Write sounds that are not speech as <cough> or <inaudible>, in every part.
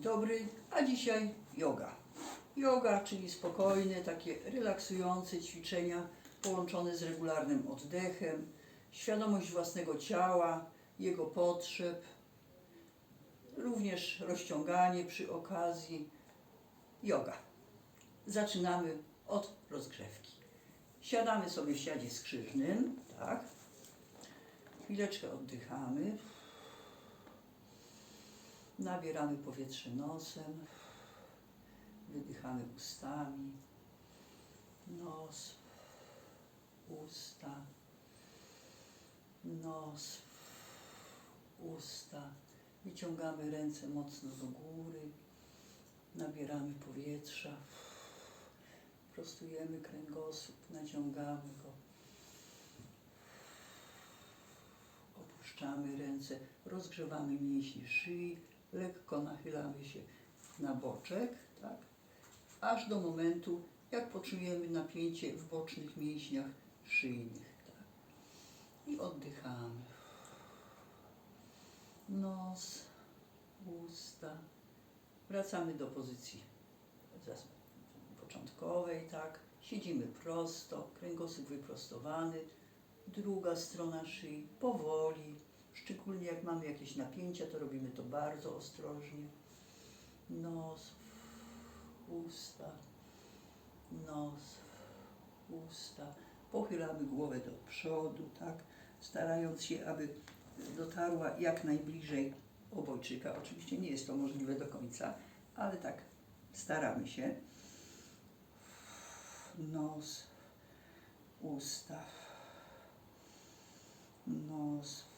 dobry, a dzisiaj yoga. Yoga, czyli spokojne, takie relaksujące ćwiczenia połączone z regularnym oddechem, świadomość własnego ciała, jego potrzeb, również rozciąganie przy okazji. Yoga. Zaczynamy od rozgrzewki. Siadamy sobie w siadzie skrzyżnym, tak. Chwileczkę oddychamy. Nabieramy powietrze nosem, wydychamy ustami, nos, usta, nos, usta. Wyciągamy ręce mocno do góry, nabieramy powietrza, prostujemy kręgosłup, naciągamy go. Opuszczamy ręce, rozgrzewamy mięśnie szyi, lekko nachylamy się na boczek, tak? aż do momentu, jak poczujemy napięcie w bocznych mięśniach szyjnych. Tak? I oddychamy. Nos, usta. Wracamy do pozycji początkowej, tak? Siedzimy prosto, kręgosłup wyprostowany, druga strona szyi powoli, szczególnie jak mamy jakieś napięcia, to robimy to bardzo ostrożnie. Nos, usta, nos, usta. Pochylamy głowę do przodu, tak? Starając się, aby dotarła jak najbliżej obojczyka. Oczywiście nie jest to możliwe do końca, ale tak staramy się. Nos, usta, nos,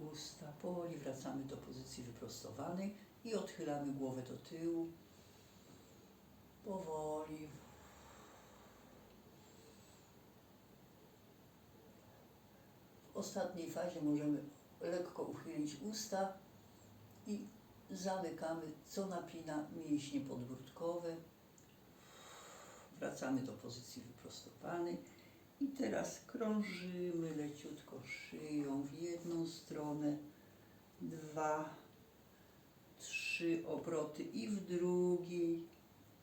usta. Powoli wracamy do pozycji wyprostowanej i odchylamy głowę do tyłu. Powoli. W ostatniej fazie możemy lekko uchylić usta i zamykamy, co napina mięśnie podbródkowe. Wracamy do pozycji wyprostowanej. I teraz krążymy leciutko szyją w jedną stronę, dwa, trzy obroty i w drugiej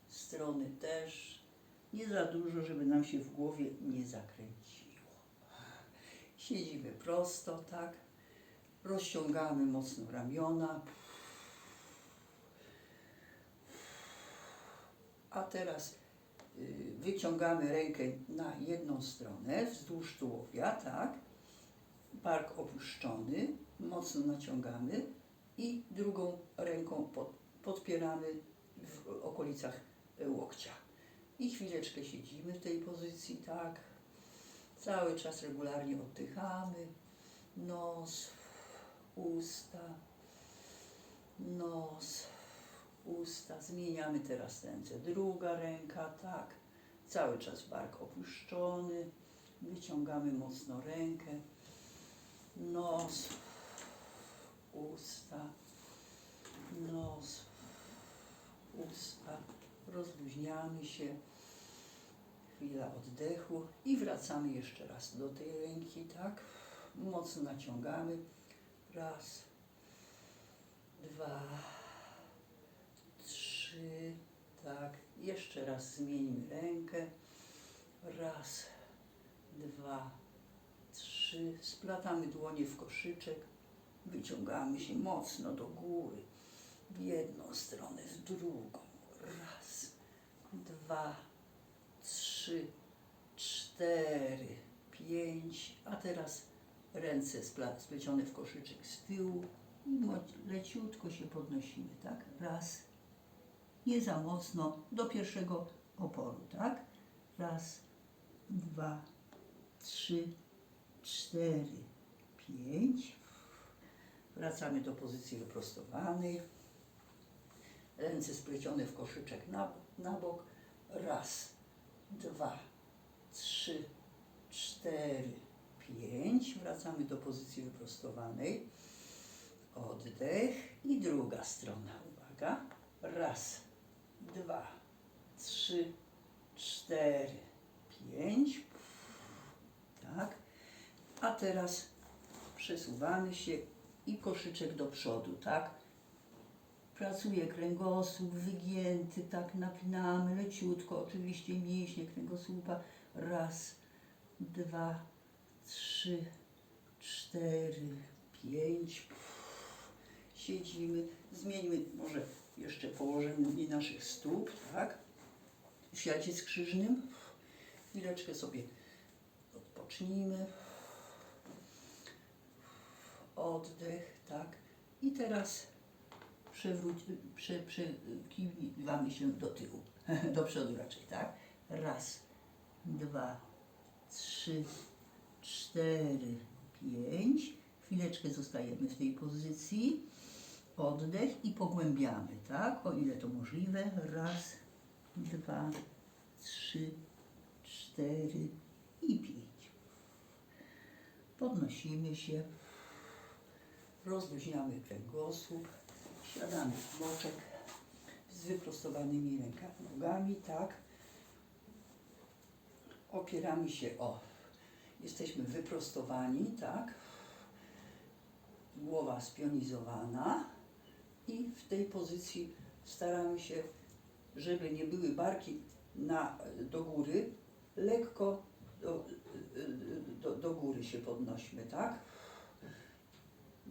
strony też. Nie za dużo, żeby nam się w głowie nie zakręciło. Siedzimy prosto, tak? Rozciągamy mocno ramiona. A teraz wyciągamy rękę na jedną stronę wzdłuż tułowia, tak? Bark opuszczony, mocno naciągamy i drugą ręką pod, podpieramy w okolicach łokcia. I chwileczkę siedzimy w tej pozycji, tak? Cały czas regularnie oddychamy. Nos, usta, nos, usta. Zmieniamy teraz ręce. Druga ręka, tak. Cały czas bark opuszczony. Wyciągamy mocno rękę. Nos, usta, nos, usta. Rozluźniamy się. Chwila oddechu i wracamy jeszcze raz do tej ręki, tak? Mocno naciągamy. Raz, dwa, trzy, tak. Jeszcze raz zmieńmy rękę. Raz, dwa, trzy. Splatamy dłonie w koszyczek. Wyciągamy się mocno do góry. W jedną stronę, w drugą. Raz, dwa, trzy, cztery, pięć, a teraz ręce splecione w koszyczek z tyłu i leciutko się podnosimy, tak? Raz, nie za mocno, do pierwszego oporu, tak? Raz, dwa, trzy, cztery, pięć. Wracamy do pozycji wyprostowanej. Ręce splecione w koszyczek na, na bok. Raz, dwa, trzy, cztery, pięć. Wracamy do pozycji wyprostowanej. Oddech i druga strona. Uwaga. Raz, dwa, trzy, cztery, pięć. Tak. A teraz przesuwamy się i koszyczek do przodu, tak? Pracuje kręgosłup wygięty, tak napinamy leciutko, oczywiście mięśnie kręgosłupa. Raz, dwa, trzy, cztery, pięć. Siedzimy, zmieńmy może jeszcze położenie naszych stóp, tak? W siadzie skrzyżnym. Chwileczkę sobie odpocznijmy. Oddech, tak. I teraz przewróć, prze, prze, kiwamy się do tyłu, <laughs> do przodu raczej, tak? Raz, dwa, trzy, cztery, pięć. Chwileczkę zostajemy w tej pozycji. Oddech i pogłębiamy, tak? O ile to możliwe. Raz, dwa, trzy, cztery i pięć. Podnosimy się. Rozluźniamy kręgosłup. Siadamy w boczek z wyprostowanymi rękami, nogami, tak. Opieramy się o. Jesteśmy wyprostowani, tak. Głowa spionizowana i w tej pozycji staramy się, żeby nie były barki na, do góry, lekko do, do, do góry się podnośmy, tak?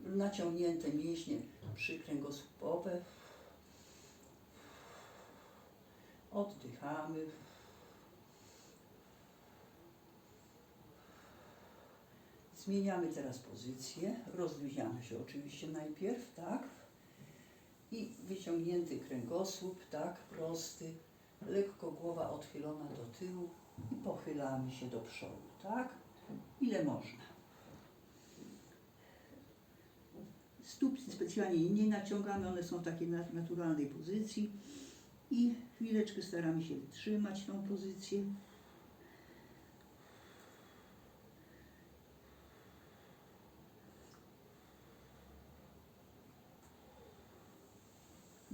Naciągnięte mięśnie przykręgosłupowe. Oddychamy. Zmieniamy teraz pozycję. Rozluźniamy się oczywiście najpierw, tak? I wyciągnięty kręgosłup, tak, prosty. Lekko głowa odchylona do tyłu i pochylamy się do przodu, tak? Ile można. Stóp specjalnie nie naciągamy, one są w takiej nat- naturalnej pozycji i chwileczkę staramy się wytrzymać tą pozycję.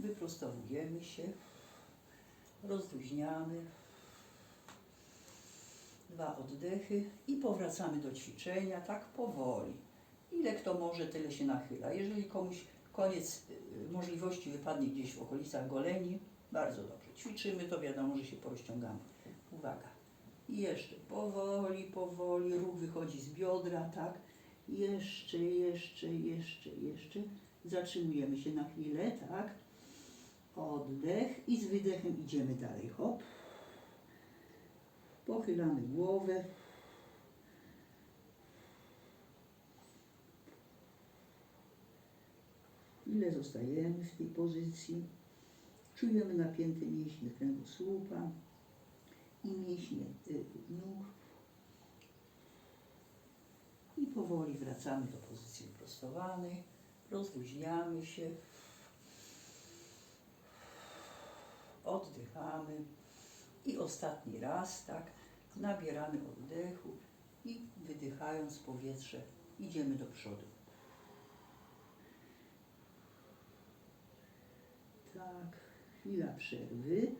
Wyprostowujemy się, rozluźniamy. Dwa oddechy i powracamy do ćwiczenia, tak powoli. Ile kto może, tyle się nachyla. Jeżeli komuś koniec y, możliwości wypadnie gdzieś w okolicach goleni, bardzo dobrze. Ćwiczymy, to wiadomo, że się porozciągamy. Uwaga. I jeszcze powoli, powoli, ruch wychodzi z biodra, tak? Jeszcze, jeszcze, jeszcze, jeszcze. Zatrzymujemy się na chwilę, tak? Oddech i z wydechem idziemy dalej. Hop. Pochylamy głowę. Ile zostajemy w tej pozycji? Czujemy napięte mięśnie kręgosłupa i mięśnie y, nóg. I powoli wracamy do pozycji prostowanej. Rozluźniamy się. Oddychamy. I ostatni raz, tak, nabieramy oddechu i wydychając powietrze idziemy do przodu. Tak, chwila przerwy,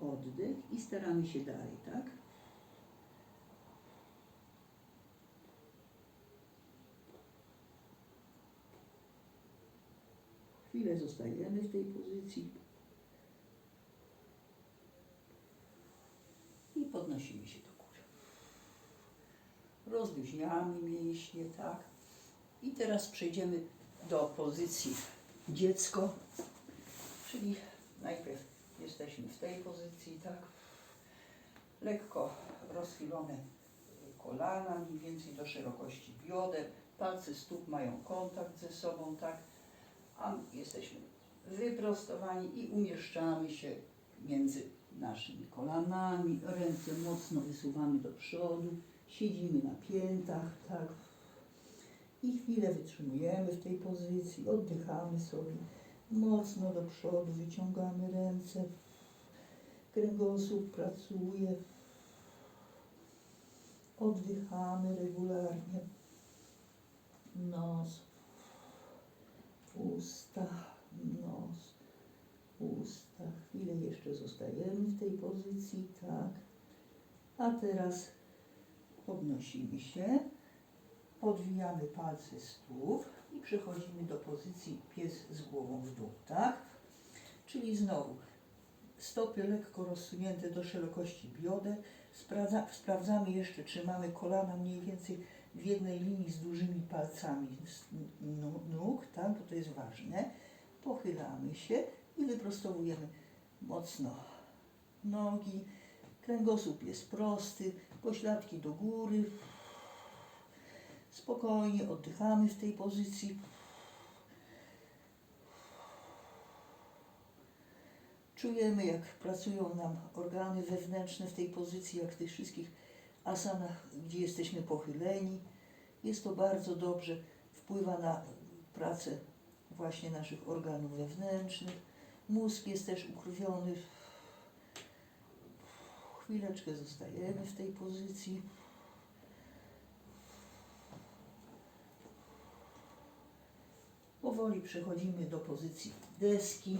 oddech i staramy się dalej, tak? Chwilę zostajemy w tej pozycji. I podnosimy się do góry. Rozluźniamy mięśnie, tak? I teraz przejdziemy do pozycji dziecko, czyli najpierw jesteśmy w tej pozycji, tak? Lekko rozchylone kolana, mniej więcej do szerokości bioder, palce stóp mają kontakt ze sobą, tak? A jesteśmy wyprostowani i umieszczamy się między naszymi kolanami, ręce mocno wysuwamy do przodu, siedzimy na piętach, tak? I chwilę wytrzymujemy w tej pozycji, oddychamy sobie mocno do przodu, wyciągamy ręce, kręgosłup pracuje, oddychamy regularnie, nos, usta, nos, usta. Chwilę jeszcze zostajemy w tej pozycji, tak. A teraz podnosimy się, odwijamy palce stóp i przechodzimy do pozycji pies z głową w dół, tak? Czyli znowu stopy lekko rozsunięte do szerokości bioder. Sprawdza, sprawdzamy jeszcze, czy mamy kolana mniej więcej w jednej linii z dużymi palcami nóg, tak, bo to jest ważne. Pochylamy się i wyprostowujemy mocno nogi. Kręgosłup jest prosty, pośladki do góry. Spokojnie oddychamy w tej pozycji. Czujemy, jak pracują nam organy wewnętrzne w tej pozycji, jak w tych wszystkich asanach, gdzie jesteśmy pochyleni. Jest to bardzo dobrze, wpływa na pracę właśnie naszych organów wewnętrznych. Mózg jest też ukrwiony. Chwileczkę zostajemy w tej pozycji. Powoli przechodzimy do pozycji deski.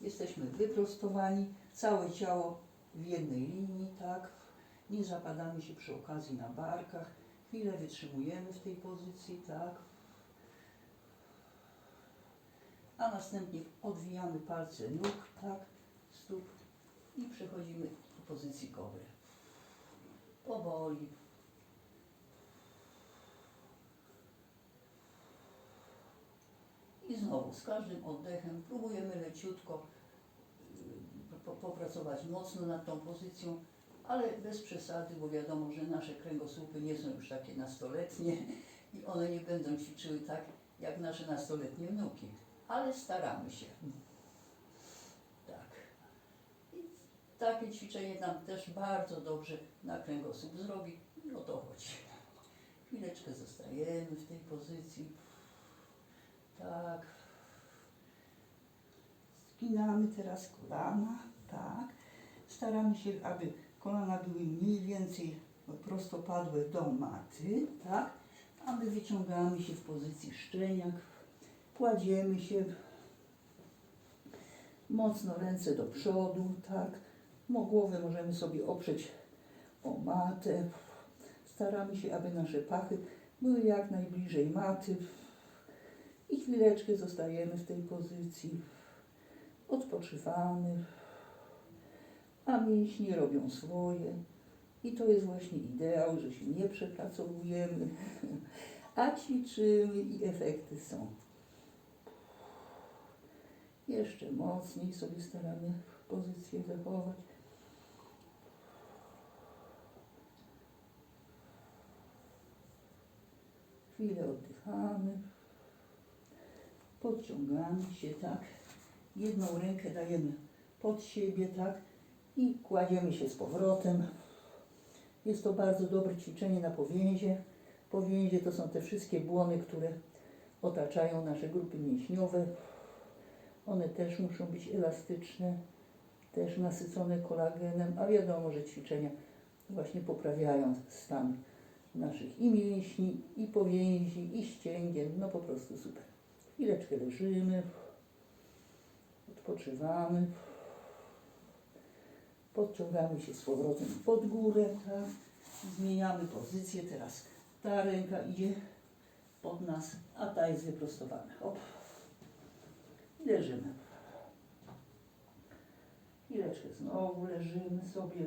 Jesteśmy wyprostowani, całe ciało w jednej linii, tak? Nie zapadamy się przy okazji na barkach. Chwilę wytrzymujemy w tej pozycji, tak? A następnie odwijamy palce nóg, tak? Stóp i przechodzimy do pozycji kobry. Powoli. I znowu z każdym oddechem próbujemy leciutko y, po- popracować mocno nad tą pozycją, ale bez przesady, bo wiadomo, że nasze kręgosłupy nie są już takie nastoletnie <laughs> i one nie będą ćwiczyły tak jak nasze nastoletnie wnuki, ale staramy się. Tak. I takie ćwiczenie nam też bardzo dobrze na kręgosłup zrobi i o to chodzi. Chwileczkę zostajemy w tej pozycji. Tak. Skinamy teraz kolana, tak. Staramy się, aby kolana były mniej więcej prostopadłe do maty, tak. A my wyciągamy się w pozycji szczeniak, kładziemy się mocno ręce do przodu, tak. Mo- Głowę możemy sobie oprzeć o matę. Staramy się, aby nasze pachy były jak najbliżej maty. I chwileczkę zostajemy w tej pozycji. Odpoczywamy. A mięśnie robią swoje. I to jest właśnie ideał, że się nie przepracowujemy, <laughs> a ćwiczymy i efekty są. Jeszcze mocniej sobie staramy pozycję zachować. Chwilę oddychamy. Podciągamy się, tak. Jedną rękę dajemy pod siebie, tak. I kładziemy się z powrotem. Jest to bardzo dobre ćwiczenie na powięzie. Powięzie to są te wszystkie błony, które otaczają nasze grupy mięśniowe. One też muszą być elastyczne, też nasycone kolagenem, a wiadomo, że ćwiczenia właśnie poprawiają stan naszych i mięśni, i powięzi, i ścięgien. No po prostu super. Chwileczkę leżymy, odpoczywamy, podciągamy się z powrotem pod górę, tak? zmieniamy pozycję, teraz ta ręka idzie pod nas, a ta jest wyprostowana. Hop. I leżymy. Chwileczkę znowu leżymy sobie.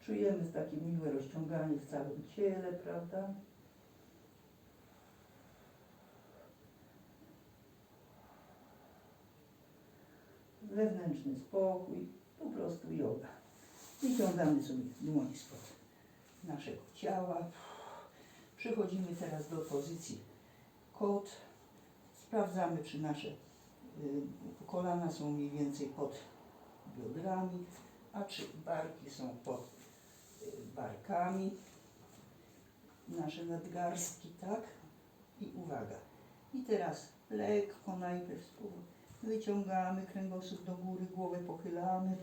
Czujemy takie miłe rozciąganie w całym ciele, prawda? Wewnętrzny spokój, po prostu yoga. Wyciągamy sobie dłoń spod naszego ciała. Przechodzimy teraz do pozycji kot. Sprawdzamy, czy nasze y, kolana są mniej więcej pod biodrami, a czy barki są pod y, barkami. Nasze nadgarstki, tak? I uwaga. I teraz lekko najpierw spróbuj. Wyciągamy kręgosłup do góry, głowę pochylamy.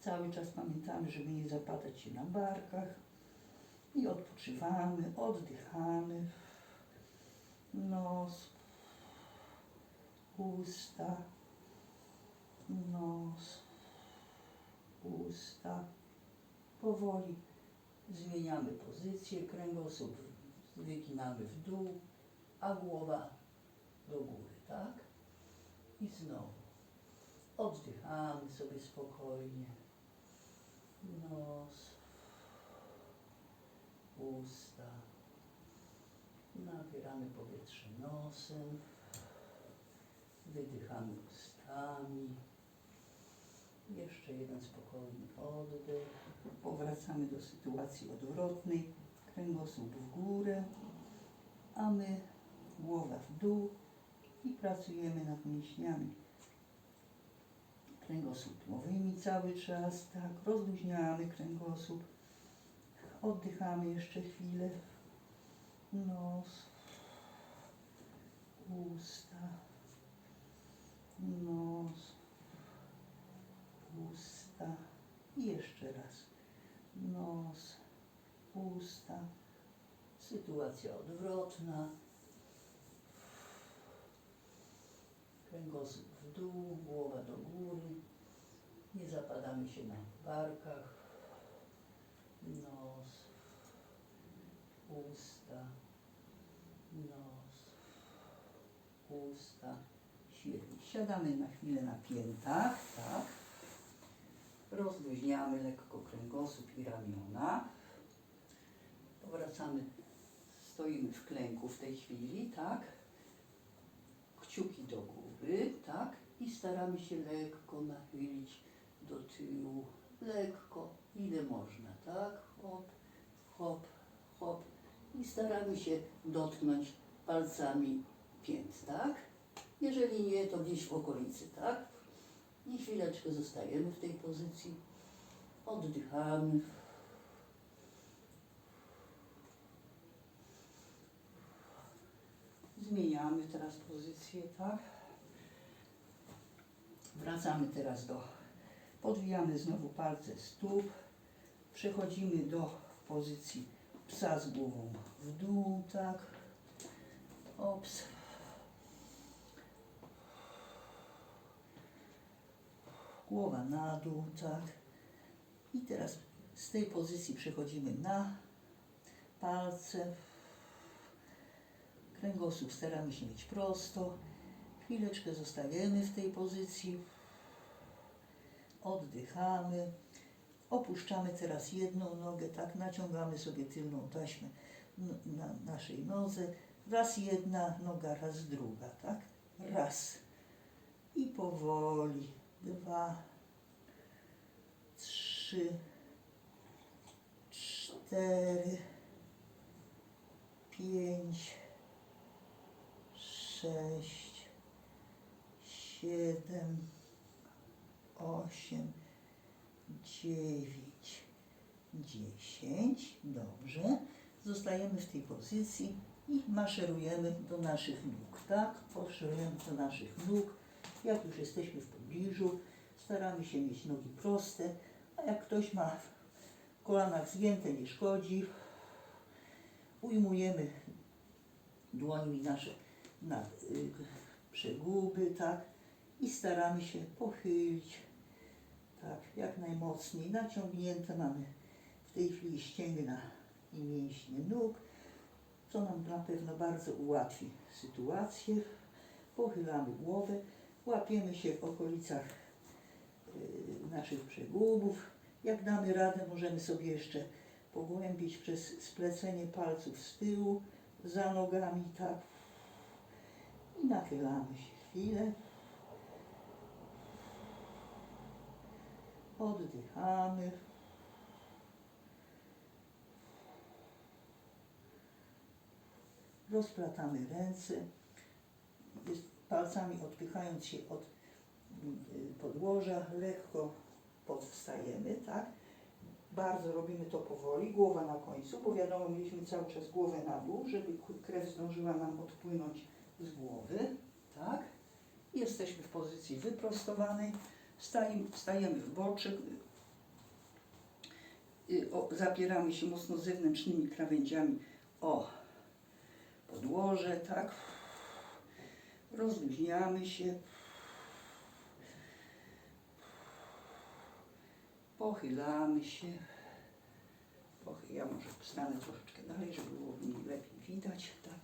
Cały czas pamiętamy, żeby nie zapadać się na barkach. I odpoczywamy, oddychamy. Nos. usta, nos, usta. Powoli zmieniamy pozycję, kręgosłup wyginamy w dół, a głowa do góry, tak? I znowu oddychamy sobie spokojnie. Nos, usta. Nabieramy powietrze nosem. Wydychamy ustami. Jeszcze jeden spokojny oddech. Powracamy do sytuacji odwrotnej. Kręgosłup w górę, a my głowa w dół i pracujemy nad mięśniami. Kręgosłupowymi cały czas, tak, rozluźniamy kręgosłup, oddychamy jeszcze chwilę, nos, usta, nos, usta i jeszcze raz, nos, usta, sytuacja odwrotna, kręgosłup w dół, głowa do góry. Nie zapadamy się na barkach. Nos, usta, nos, usta. Świetnie. Siadamy na chwilę na piętach, tak. Rozluźniamy lekko kręgosłup i ramiona. Powracamy, stoimy w klęku w tej chwili, tak kciuki do góry, tak? I staramy się lekko nachylić do tyłu, lekko, ile można, tak? Hop, hop, hop. I staramy się dotknąć palcami pięt, tak? Jeżeli nie, to gdzieś w okolicy, tak? I chwileczkę zostajemy w tej pozycji. Oddychamy. Zmieniamy teraz pozycję, tak? Wracamy teraz do, podwijamy znowu palce stóp, przechodzimy do pozycji psa z głową w dół, tak? Ops. Głowa na dół, tak? I teraz z tej pozycji przechodzimy na palce, Kręgosłup staramy się mieć prosto. Chwileczkę zostajemy w tej pozycji. Oddychamy. Opuszczamy teraz jedną nogę, tak, naciągamy sobie tylną taśmę na naszej nodze. Raz jedna noga, raz druga, tak? Raz. I powoli. Dwa, trzy, cztery, pięć, sześć, siedem, osiem, dziewięć, dziesięć. Dobrze. Zostajemy w tej pozycji i maszerujemy do naszych nóg, tak? Maszerujemy do naszych nóg. Jak już jesteśmy w pobliżu, staramy się mieć nogi proste, a jak ktoś ma w kolanach zgięte, nie szkodzi. Ujmujemy dłońmi nasze na y, przeguby, tak? I staramy się pochylić, tak, jak najmocniej. Naciągnięte mamy w tej chwili ścięgna i mięśnie nóg, co nam na pewno bardzo ułatwi sytuację. Pochylamy głowę, łapiemy się w okolicach y, naszych przegubów. Jak damy radę, możemy sobie jeszcze pogłębić przez splecenie palców z tyłu, za nogami, tak. I nachylamy się chwilę. Oddychamy. Rozplatamy ręce, palcami odpychając się od y, podłoża, lekko powstajemy, tak? Bardzo robimy to powoli, głowa na końcu, bo wiadomo, mieliśmy cały czas głowę na dół, żeby krew zdążyła nam odpłynąć z głowy, tak? Jesteśmy w pozycji wyprostowanej, stajemy, stajemy w boczek, y, zapieramy się mocno zewnętrznymi krawędziami o podłoże, tak? Rozluźniamy się. Pochylamy się. Ja może wstanę troszeczkę dalej, żeby było mnie lepiej widać. Tak.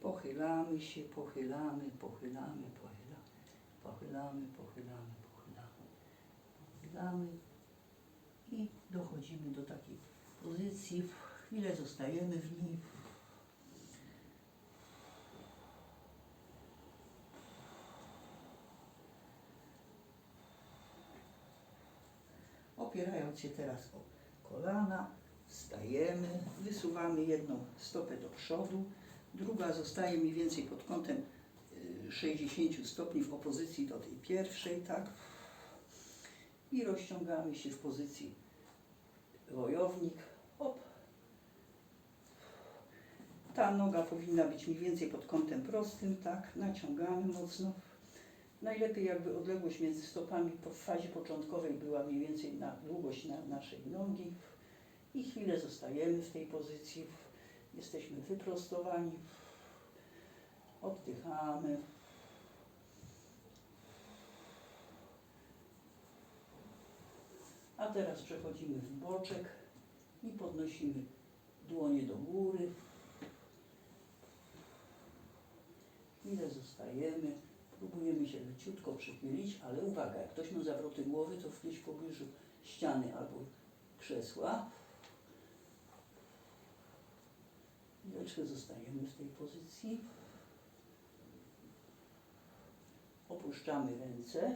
Pochylamy się, pochylamy, pochylamy, pochylamy, pochylamy, pochylamy, pochylamy, pochylamy i dochodzimy do takiej pozycji. Chwilę zostajemy w niej. Opierając się teraz o kolana, wstajemy, wysuwamy jedną stopę do przodu, druga zostaje mniej więcej pod kątem 60 stopni w opozycji do tej pierwszej, tak? I rozciągamy się w pozycji wojownik. Ta noga powinna być mniej więcej pod kątem prostym, tak? Naciągamy mocno. Najlepiej jakby odległość między stopami w fazie początkowej była mniej więcej na długość na naszej nogi i chwilę zostajemy w tej pozycji. Jesteśmy wyprostowani. Oddychamy. A teraz przechodzimy w boczek i podnosimy dłonie do góry. Chwilę zostajemy. Próbujemy się leciutko przychylić, ale uwaga, jak ktoś ma zawroty głowy, to gdzieś w pobliżu ściany albo krzesła. Chwileczkę zostajemy w tej pozycji. Opuszczamy ręce.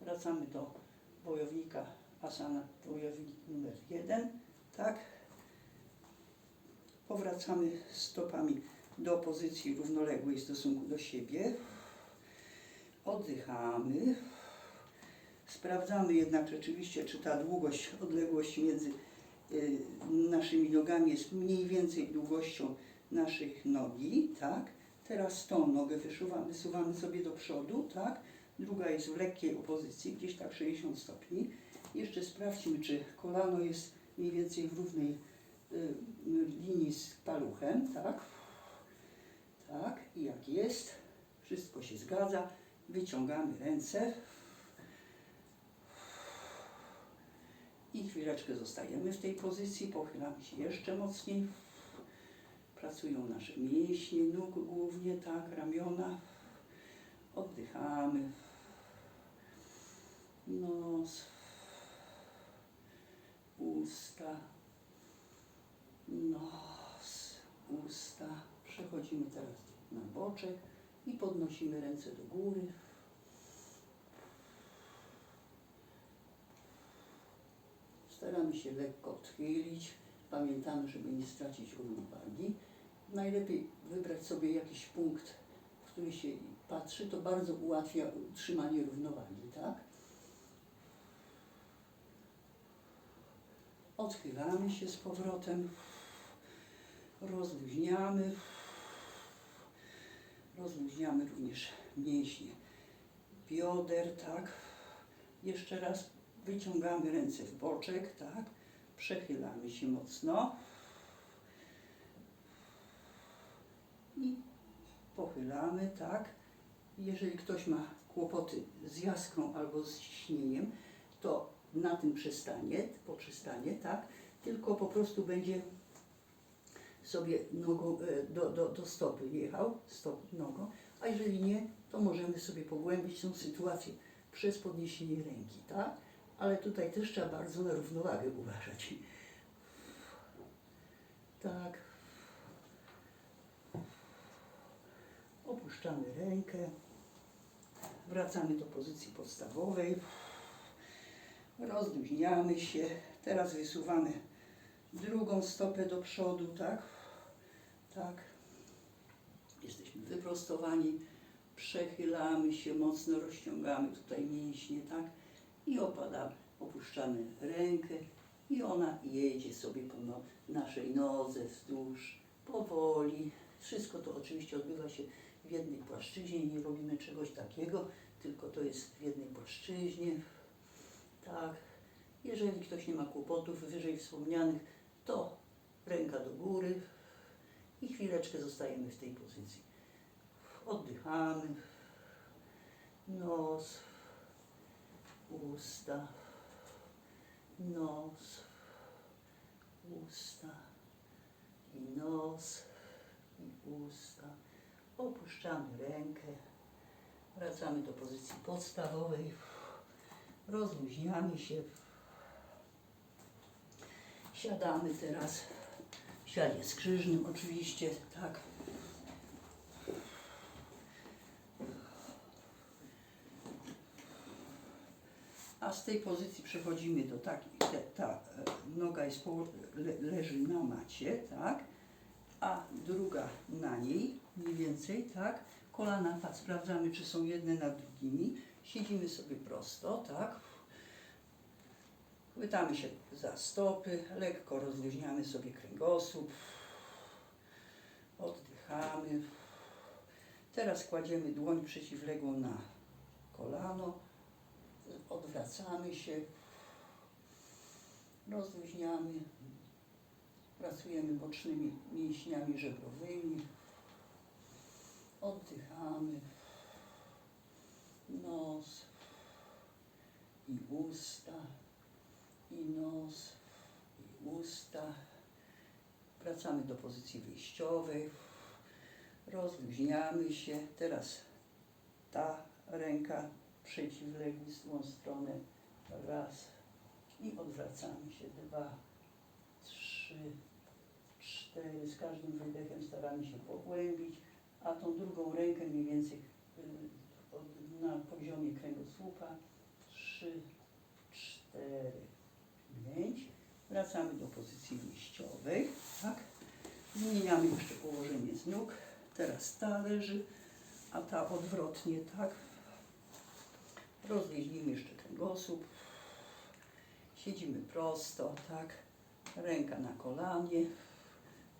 Wracamy do wojownika asana, wojownik numer jeden. Tak. Powracamy stopami do pozycji równoległej w stosunku do siebie. Oddychamy. Sprawdzamy jednak rzeczywiście, czy ta długość, odległość między y, naszymi nogami jest mniej więcej długością naszych nogi, tak? Teraz tą nogę wysuwamy, wysuwamy sobie do przodu, tak? Druga jest w lekkiej opozycji, gdzieś tak 60 stopni. Jeszcze sprawdźmy, czy kolano jest mniej więcej w równej y, linii z paluchem, tak? Tak, i jak jest, wszystko się zgadza, wyciągamy ręce i chwileczkę zostajemy w tej pozycji, pochylamy się jeszcze mocniej. Pracują nasze mięśnie nóg głównie, tak, ramiona. Oddychamy. Nos, usta, nos, usta. Przechodzimy teraz na boczek i podnosimy ręce do góry. Staramy się lekko odchylić. Pamiętamy, żeby nie stracić równowagi. Najlepiej wybrać sobie jakiś punkt, w który się patrzy. To bardzo ułatwia utrzymanie równowagi, tak? Odchylamy się z powrotem. Rozluźniamy. Rozluźniamy również mięśnie bioder, tak? Jeszcze raz wyciągamy ręce w boczek, tak? Przechylamy się mocno. I pochylamy, tak? Jeżeli ktoś ma kłopoty z jaskrą albo z ciśnieniem, to na tym przestanie, poprzestanie, tak? Tylko po prostu będzie sobie nogą e, do, do, do stopy jechał, stop nogą, a jeżeli nie, to możemy sobie pogłębić tą sytuację przez podniesienie ręki, tak? Ale tutaj też trzeba bardzo na równowagę uważać. Tak. Opuszczamy rękę. Wracamy do pozycji podstawowej. Rozluźniamy się. Teraz wysuwamy drugą stopę do przodu, tak? Tak. Jesteśmy wyprostowani. Przechylamy się mocno, rozciągamy tutaj mięśnie, tak? I opadamy, opuszczamy rękę i ona jedzie sobie po no, naszej nodze wzdłuż, powoli. Wszystko to oczywiście odbywa się w jednej płaszczyźnie, nie robimy czegoś takiego, tylko to jest w jednej płaszczyźnie. Tak. Jeżeli ktoś nie ma kłopotów wyżej wspomnianych, to ręka do góry i chwileczkę zostajemy w tej pozycji. Oddychamy. Nos, usta, nos, usta i nos i usta. Opuszczamy rękę. Wracamy do pozycji podstawowej. Rozluźniamy się. Siadamy teraz. W siadzie skrzyżnym oczywiście, tak. A z tej pozycji przechodzimy do takiej, te, ta e, noga jest leży na macie, tak, a druga na niej, mniej więcej, tak, kolana, tak, sprawdzamy, czy są jedne nad drugimi, siedzimy sobie prosto, tak, chwytamy się za stopy, lekko rozluźniamy sobie kręgosłup, oddychamy, teraz kładziemy dłoń przeciwległą na kolano, odwracamy się, rozluźniamy, pracujemy bocznymi mięśniami żebrowymi, oddychamy, nos. I usta, i nos. I usta. Wracamy do pozycji wyjściowej, rozluźniamy się, teraz ta ręka tą stronę. Raz. I odwracamy się. Dwa, trzy, cztery. Z każdym wydechem staramy się pogłębić, a tą drugą rękę mniej więcej y, na poziomie kręgosłupa. Trzy, cztery, pięć. Wracamy do pozycji wyjściowej. Tak. Zmieniamy jeszcze położenie z nóg. Teraz ta leży, a ta odwrotnie, tak. Rozluźnimy jeszcze kręgosłup. Siedzimy prosto, tak. Ręka na kolanie.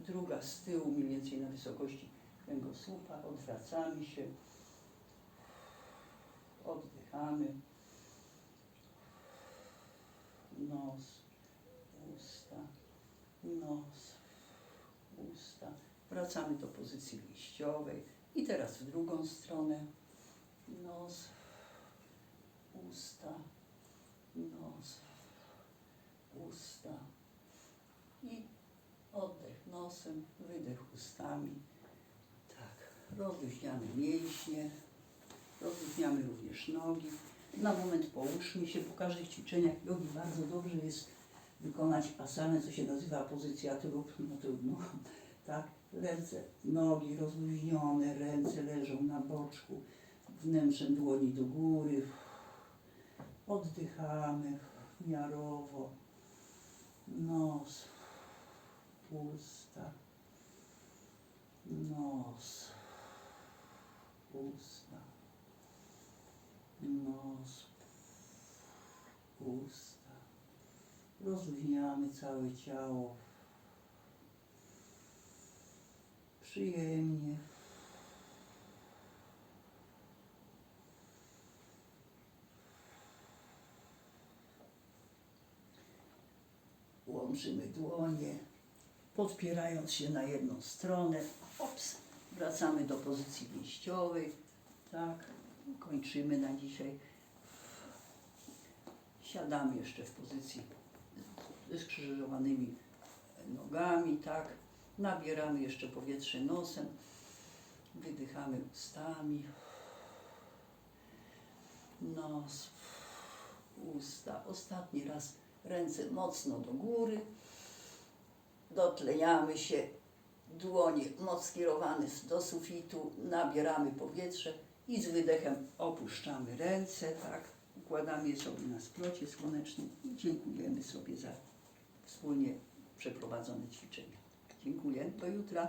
Druga z tyłu, mniej więcej na wysokości kręgosłupa. Odwracamy się. Oddychamy. Nos, usta, nos, usta. Wracamy do pozycji wyjściowej. I teraz w drugą stronę. Nos, usta, nos, usta i oddech nosem, wydech ustami. Tak, rozluźniamy mięśnie, rozluźniamy również nogi. Na moment połóżmy się, po każdych ćwiczeniach jogi bardzo dobrze jest wykonać asanę, co się nazywa pozycja trup, no trudno, tak, ręce, nogi rozluźnione, ręce leżą na boczku, wnętrzem dłoni do góry, Oddychamy miarowo. Nos, usta, nos, usta, nos, usta. Rozluźniamy całe ciało. Przyjemnie. Łączymy dłonie, podpierając się na jedną stronę. Ops, wracamy do pozycji wyjściowej. Tak, kończymy na dzisiaj. Siadamy jeszcze w pozycji ze skrzyżowanymi nogami, tak. Nabieramy jeszcze powietrze nosem, wydychamy ustami. Nos, usta. Ostatni raz ręce mocno do góry. Dotleniamy się, dłonie mocno skierowane do sufitu, nabieramy powietrze i z wydechem opuszczamy ręce, tak. Układamy je sobie na splocie słonecznym i dziękujemy sobie za wspólnie przeprowadzone ćwiczenia. Dziękuję, do jutra.